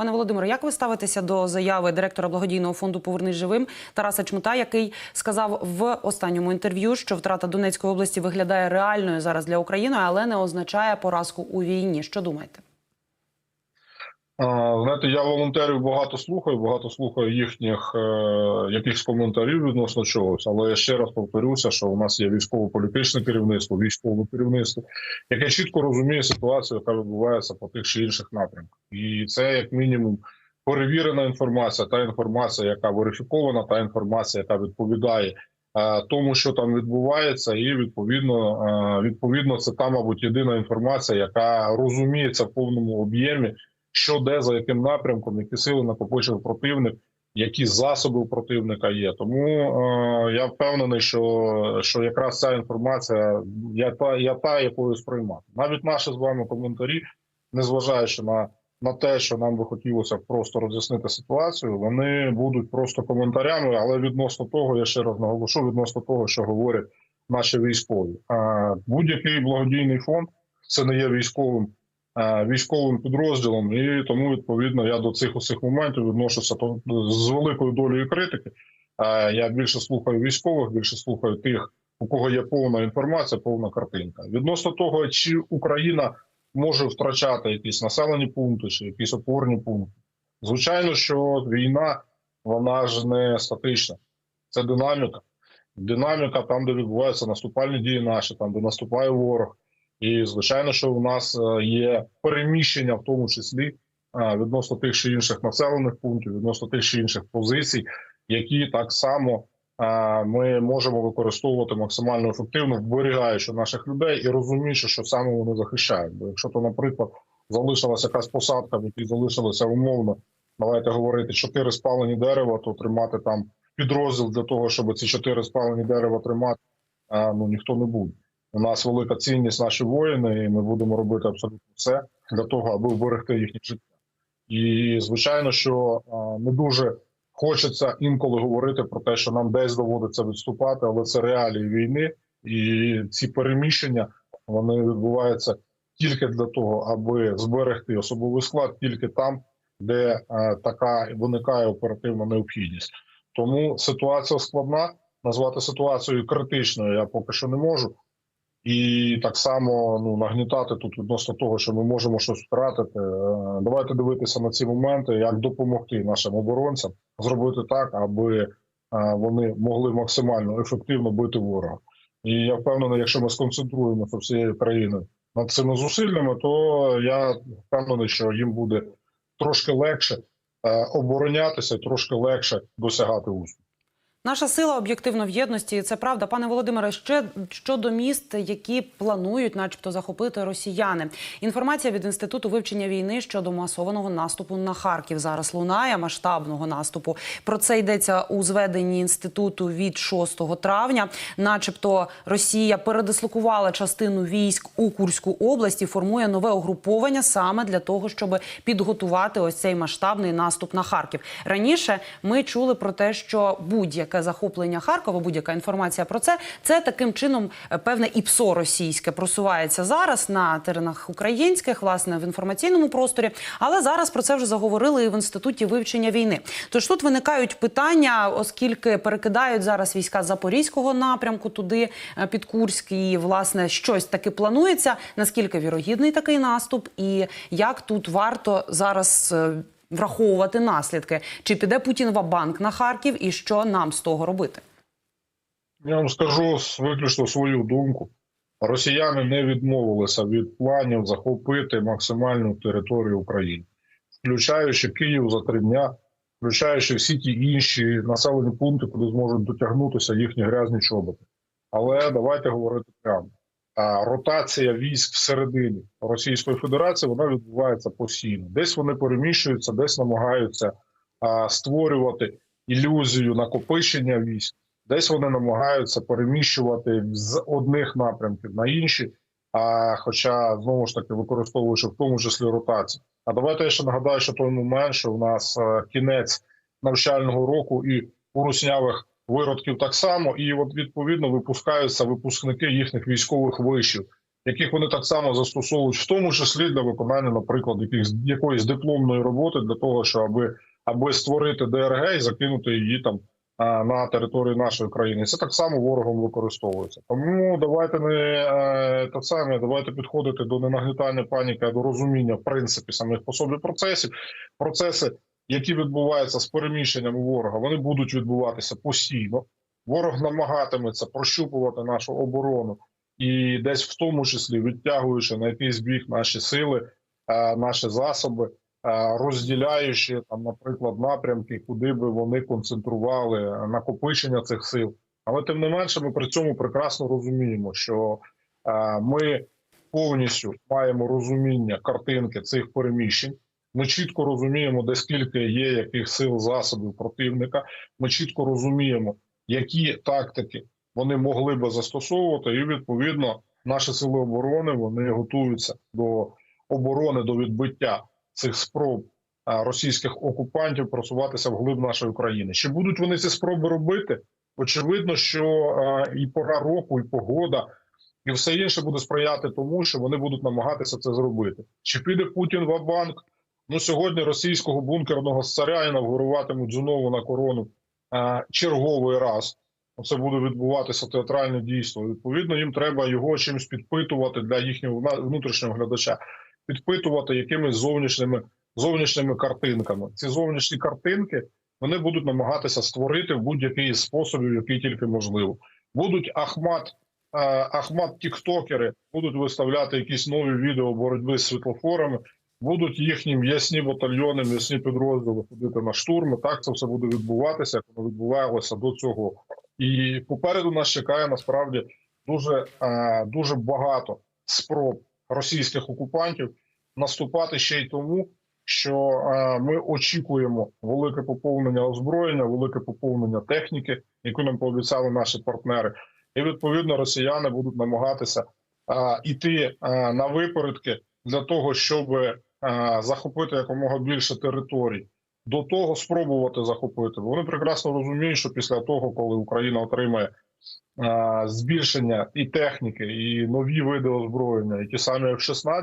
Пане Володимире, як ви ставитеся до заяви директора благодійного фонду Повернись живим Тараса Чмута, який сказав в останньому інтерв'ю, що втрата Донецької області виглядає реальною зараз для України, але не означає поразку у війні. Що думаєте? А, Знаєте, я волонтерів багато слухаю, багато слухаю їхніх е, якихось коментарів відносно чогось. Але я ще раз повторюся, що у нас є військово-політичне керівництво, військове керівництво, яке чітко розуміє ситуацію, яка відбувається по тих чи інших напрямках, і це як мінімум перевірена інформація, та інформація, яка верифікована, та інформація, яка відповідає е, тому, що там відбувається, і відповідно, е, відповідно, це та, мабуть, єдина інформація, яка розуміється в повному об'ємі що де за яким напрямком, які сили накопичив противник, які засоби у противника є. Тому е, я впевнений, що що якраз ця інформація я та я та якою сприймати. Навіть наші з вами коментарі, незважаючи на на те, що нам би хотілося просто роз'яснити ситуацію, вони будуть просто коментарями, але відносно того, я ще раз наголошу, відносно того, що говорять наші військові. А будь-який благодійний фонд це не є військовим е, військовим підрозділом, і тому відповідно я до цих усіх моментів відношуся з великою долею критики. Е, Я більше слухаю військових, більше слухаю тих, у кого є повна інформація, повна картинка. Відносно того, чи Україна може втрачати якісь населені пункти чи якісь опорні пункти. Звичайно, що війна вона ж не статична, це динаміка. Динаміка там, де відбуваються наступальні дії наші, там де наступає ворог. І звичайно, що у нас е, є переміщення, в тому числі е, відносно тих чи інших населених пунктів, відносно тих чи інших позицій, які так само е, ми можемо використовувати максимально ефективно, вберігаючи наших людей і розуміючи, що саме вони захищають. Бо якщо то, наприклад, залишилася якась посадка, в якій залишилося умовно, давайте говорити чотири спалені дерева, то тримати там підрозділ для того, щоб ці чотири спалені дерева тримати, ну ніхто не буде. У нас велика цінність наші воїни, і ми будемо робити абсолютно все для того, аби вберегти їхнє життя. І звичайно, що не дуже хочеться інколи говорити про те, що нам десь доводиться відступати, але це реалії війни, і ці переміщення вони відбуваються тільки для того, аби зберегти особовий склад, тільки там, де така виникає оперативна необхідність. Тому ситуація складна. Назвати ситуацію критичною я поки що не можу. І так само ну нагнітати тут відносно того, що ми можемо щось втратити. Е, Давайте дивитися на ці моменти, як допомогти нашим оборонцям зробити так, аби е, вони могли максимально ефективно бити ворога. І я впевнений, якщо ми сконцентруємося всією країною над цими зусиллями, то я впевнений, що їм буде трошки легше е, оборонятися, трошки легше досягати успіху. Наша сила об'єктивно в єдності. Це правда, пане Володимире. Ще щодо міст, які планують, начебто, захопити росіяни. Інформація від інституту вивчення війни щодо масованого наступу на Харків зараз лунає масштабного наступу. Про це йдеться у зведенні інституту від 6 травня. Начебто, Росія передислокувала частину військ у Курську область і формує нове угруповання саме для того, щоб підготувати ось цей масштабний наступ на Харків. Раніше ми чули про те, що будь-як будь-яке захоплення Харкова, будь-яка інформація про це, це таким чином е, певне ІПСО російське просувається зараз на теренах українських, власне, в інформаційному просторі. Але зараз про це вже заговорили і в інституті вивчення війни. Тож тут виникають питання, оскільки перекидають зараз війська з запорізького напрямку туди е, під Курськ, і власне щось таки планується. Наскільки вірогідний такий наступ, і як тут варто зараз. Враховувати наслідки. Чи піде Путін в банк на Харків, і що нам з того робити? Я вам скажу виключно свою думку. Росіяни не відмовилися від планів захопити максимальну територію України, включаючи Київ за три дня, включаючи всі ті інші населені пункти, куди зможуть дотягнутися їхні грязні чоботи. Але давайте говорити прямо. Ротація військ всередині Російської Федерації вона відбувається постійно. Десь вони переміщуються, десь намагаються створювати ілюзію накопичення військ, десь вони намагаються переміщувати з одних напрямків на інші. А хоча знову ж таки використовуючи в тому числі ротацію. А давайте я ще нагадаю, що той момент, що в нас кінець навчального року і у руснявих виродків так само, і от відповідно випускаються випускники їхніх військових вишів. яких вони так само застосовують, в тому числі для виконання, наприклад, якихось якоїсь дипломної роботи для того, щоб аби, аби створити ДРГ і закинути її там на територію нашої країни. Це так само ворогом використовується. Тому давайте не те саме, давайте підходити до ненагнітання паніки, а до розуміння в принципі самих по собі процесів. Процеси, які відбуваються з переміщенням ворога, вони будуть відбуватися постійно. Ворог намагатиметься прощупувати нашу оборону і десь в тому числі відтягуючи на якийсь бік наші сили, е, наші засоби, е, розділяючи там, наприклад, напрямки, куди би вони концентрували накопичення цих сил. Але тим не менше, ми при цьому прекрасно розуміємо, що е, ми повністю маємо розуміння картинки цих переміщень. Ми чітко розуміємо, де скільки є яких сил засобів противника. Ми чітко розуміємо, які тактики вони могли би застосовувати, і відповідно наші сили оборони вони готуються до оборони до відбиття цих спроб російських окупантів просуватися вглиб нашої країни. Чи будуть вони ці спроби робити? Очевидно, що і пора року, і погода, і все інше буде сприяти тому, що вони будуть намагатися це зробити. Чи піде Путін в банк? Ну сьогодні російського бункерного царя інавгуруватимуть знову на корону а, черговий раз. Це буде відбуватися театральне дійство. Відповідно, їм треба його чимось підпитувати для їхнього внутрішнього глядача, підпитувати якимись зовнішніми зовнішніми картинками. Ці зовнішні картинки вони будуть намагатися створити в будь-який способів, який тільки можливо. Будуть Ахмат, е, Ахмат Тіктокери, будуть виставляти якісь нові відео боротьби з світлофорами. Будуть їхні м'ясні батальйони, м'ясні підрозділи ходити на штурми. Так це все буде відбуватися, як воно відбувалося до цього. І попереду нас чекає насправді дуже, е, дуже багато спроб російських окупантів наступати ще й тому, що е, ми очікуємо велике поповнення озброєння, велике поповнення техніки, яку нам пообіцяли наші партнери. І відповідно росіяни будуть намагатися е, іти на випередки для того, щоб захопити якомога більше територій. До того спробувати захопити. Вони прекрасно розуміють, що після того, коли Україна отримає е, збільшення і техніки, і нові види озброєння, і ті самі F-16,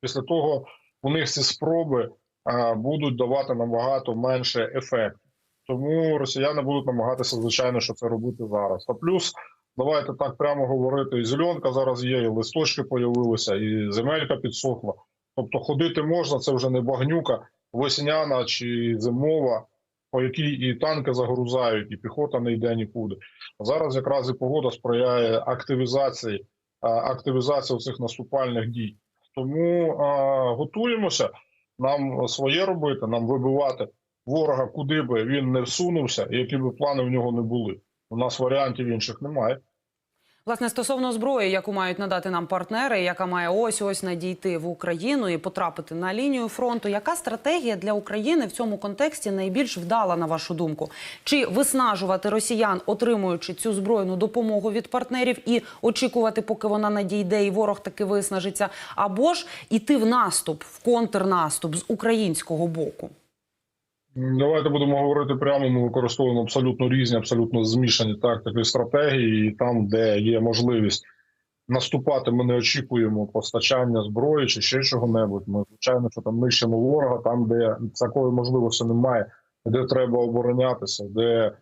після того у них ці спроби е, будуть давати набагато менше ефекту. Тому росіяни будуть намагатися, звичайно, що це робити зараз. Та плюс давайте так прямо говорити: і зеленка зараз є, і листочки появилися, і земелька підсохла. Тобто ходити можна, це вже не багнюка весняна чи зимова, по якій і танки загрузають, і піхота не йде нікуди. Зараз якраз і погода сприяє активізації активізації цих наступальних дій. Тому а, готуємося нам своє робити, нам вибивати ворога, куди би він не всунувся, які би плани в нього не були. У нас варіантів інших немає. Власне, стосовно зброї, яку мають надати нам партнери, яка має ось ось надійти в Україну і потрапити на лінію фронту. Яка стратегія для України в цьому контексті найбільш вдала, на вашу думку? Чи виснажувати росіян, отримуючи цю збройну допомогу від партнерів, і очікувати, поки вона надійде, і ворог таки виснажиться, або ж іти в наступ, в контрнаступ з українського боку? Давайте будемо говорити прямо. Ми використовуємо абсолютно різні, абсолютно змішані тактики стратегії. І там, де є можливість наступати, ми не очікуємо постачання зброї чи ще чого-небудь. Ми звичайно, що там нищимо ворога, там, де такої можливості немає, де треба оборонятися, де,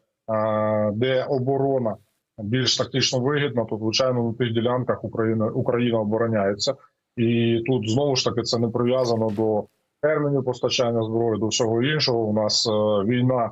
де оборона більш тактично вигідна, то звичайно на тих ділянках Україна Україна обороняється, і тут знову ж таки це не прив'язано до термінів постачання зброї до всього іншого. У нас е, війна е,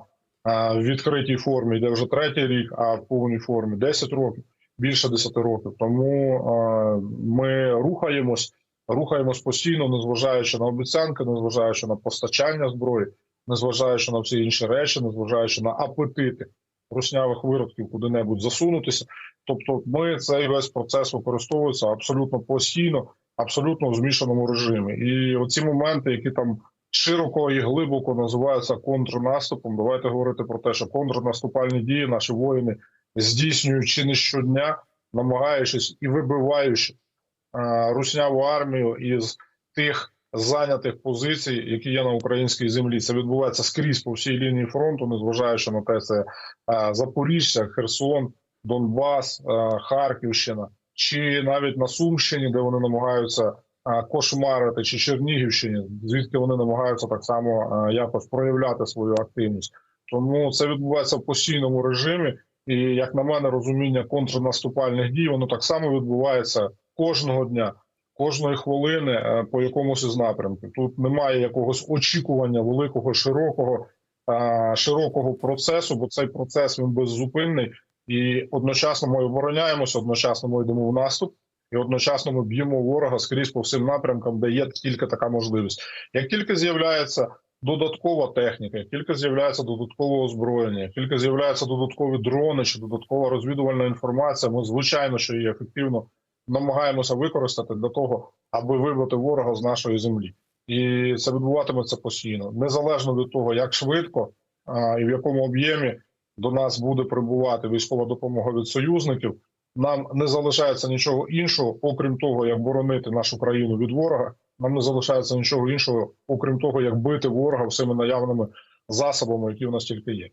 в відкритій формі йде вже третій рік, а в повній формі 10 років, більше 10 років. Тому е, ми рухаємось, рухаємось постійно, незважаючи на обіцянки, незважаючи на постачання зброї, незважаючи на всі інші речі, незважаючи на апетити руснявих виродків куди-небудь засунутися. Тобто, ми цей весь процес використовується абсолютно постійно абсолютно в змішаному режимі. І оці моменти, які там широко і глибоко називаються контрнаступом, давайте говорити про те, що контрнаступальні дії наші воїни здійснюють чи не щодня, намагаючись і вибиваючи е, русняву армію із тих зайнятих позицій, які є на українській землі. Це відбувається скрізь по всій лінії фронту, незважаючи на те, це е, Запоріжжя, Херсон, Донбас, е, Харківщина чи навіть на Сумщині, де вони намагаються кошмарити, чи Чернігівщині, звідки вони намагаються так само якось проявляти свою активність. Тому це відбувається в постійному режимі. І як на мене, розуміння контрнаступальних дій воно так само відбувається кожного дня, кожної хвилини е, по якомусь із напрямків. Тут немає якогось очікування великого, широкого, широкого процесу, бо цей процес він беззупинний. І одночасно ми обороняємося, одночасно ми йдемо в наступ, і одночасно ми б'ємо ворога скрізь по всім напрямкам, де є тільки така можливість. Як тільки з'являється додаткова техніка, як тільки з'являється додаткове озброєння, як тільки з'являються додаткові дрони чи додаткова розвідувальна інформація, ми звичайно, що її ефективно намагаємося використати для того, аби вибити ворога з нашої землі, і це відбуватиметься постійно, незалежно від того, як швидко а, і в якому об'ємі до нас буде прибувати військова допомога від союзників. Нам не залишається нічого іншого, окрім того, як боронити нашу країну від ворога. Нам не залишається нічого іншого, окрім того, як бити ворога всіми наявними засобами, які в нас тільки є.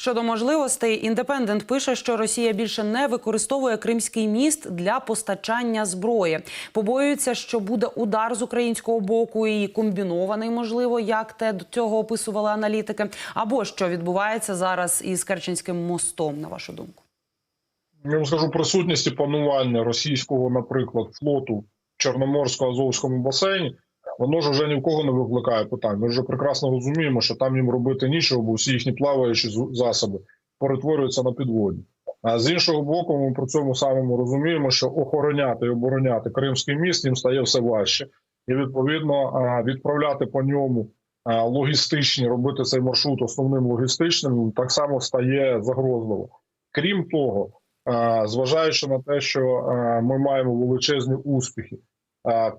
Щодо можливостей, індепендент пише, що Росія більше не використовує Кримський міст для постачання зброї. Побоюється, що буде удар з українського боку і комбінований, можливо, як те до цього описували аналітики, або що відбувається зараз із Керченським мостом, на вашу думку. Я вам скажу присутність і панування російського, наприклад, флоту в Чорноморсько-Азовському басейні. Воно ж вже ні в кого не викликає питань. Ми вже прекрасно розуміємо, що там їм робити нічого, бо всі їхні плаваючі засоби перетворюються на підводні. А з іншого боку, ми при цьому самому розуміємо, що охороняти і обороняти Кримський міст їм стає все важче, і відповідно відправляти по ньому логістичні, робити цей маршрут основним логістичним, так само стає загрозливо. Крім того, зважаючи на те, що ми маємо величезні успіхи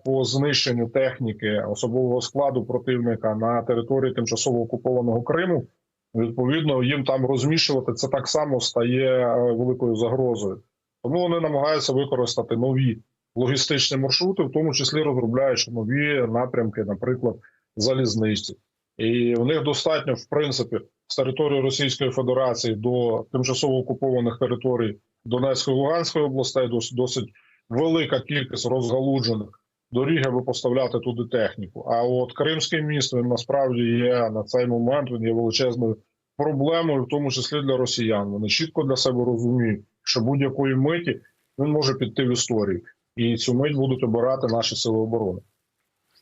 по знищенню техніки особового складу противника на території тимчасово окупованого Криму. Відповідно, їм там розміщувати це так само стає е, великою загрозою. Тому вони намагаються використати нові логістичні маршрути, в тому числі розробляючи нові напрямки, наприклад, залізниці. І в них достатньо, в принципі, з території Російської Федерації до тимчасово окупованих територій Донецької Луганської областей досить велика кількість розгалуджених доріг, аби поставляти туди техніку. А от Кримський міст він насправді є на цей момент. Він є величезною проблемою, в тому числі для росіян. Вони чітко для себе розуміють, що будь-якої миті він може піти в історію, і цю мить будуть обирати наші сили оборони.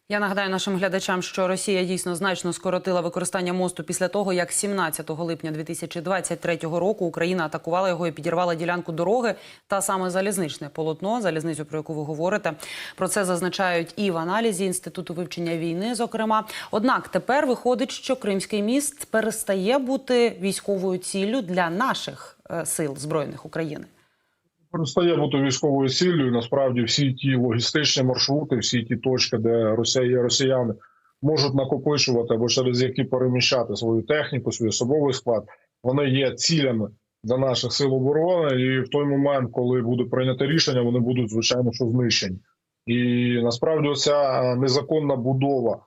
Я нагадаю нашим глядачам, що Росія дійсно значно скоротила використання мосту після того, як 17 липня 2023 року Україна атакувала його і підірвала ділянку дороги та саме залізничне полотно, залізницю, про яку ви говорите. Про це зазначають і в аналізі інституту вивчення війни. Зокрема, однак тепер виходить, що Кримський міст перестає бути військовою ціллю для наших е, сил збройних України. Перестає бути військовою ціллю. Насправді всі ті логістичні маршрути, всі ті точки, де Росія росіяни можуть накопичувати або через які переміщати свою техніку, свій особовий склад, вони є цілями для наших сил оборони. І в той момент, коли буде прийнято рішення, вони будуть звичайно що знищені. І насправді ця незаконна будова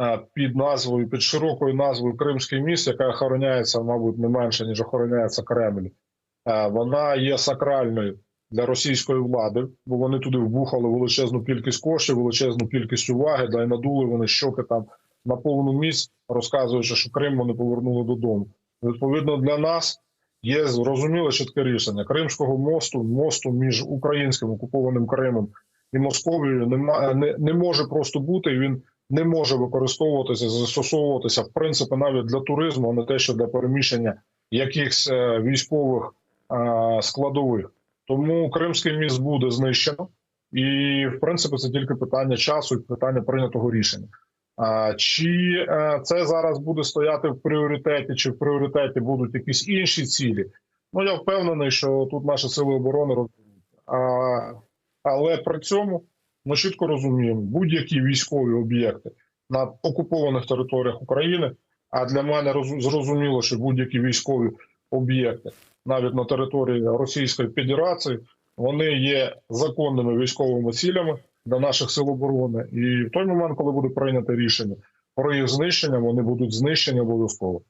е, під назвою, під широкою назвою Кримський міст, яка охороняється, мабуть, не менше ніж охороняється Кремль. е, Вона є сакральною для російської влади, бо вони туди вбухали величезну кількість коштів, величезну кількість уваги, да й надули вони щоки там на повну місць, розказуючи, що Крим вони повернули додому. Відповідно, для нас є зрозуміле чітке рішення Кримського мосту, мосту між українським окупованим Кримом і Московією нема не, не може просто бути. Він не може використовуватися, застосовуватися в принципі навіть для туризму, а не те, що для переміщення якихось е, військових е, складових. Тому Кримський міст буде знищено, і в принципі це тільки питання часу і питання прийнятого рішення. А чи е, це зараз буде стояти в пріоритеті, чи в пріоритеті будуть якісь інші цілі? Ну я впевнений, що тут наші сили оборони розуміють. Але при цьому ми чітко розуміємо, будь-які військові об'єкти на окупованих територіях України. А для мене зрозуміло, що будь-які військові об'єкти навіть на території Російської Федерації, вони є законними військовими цілями для наших сил оборони. І в той момент, коли буде прийнято рішення про їх знищення, вони будуть знищені обов'язково.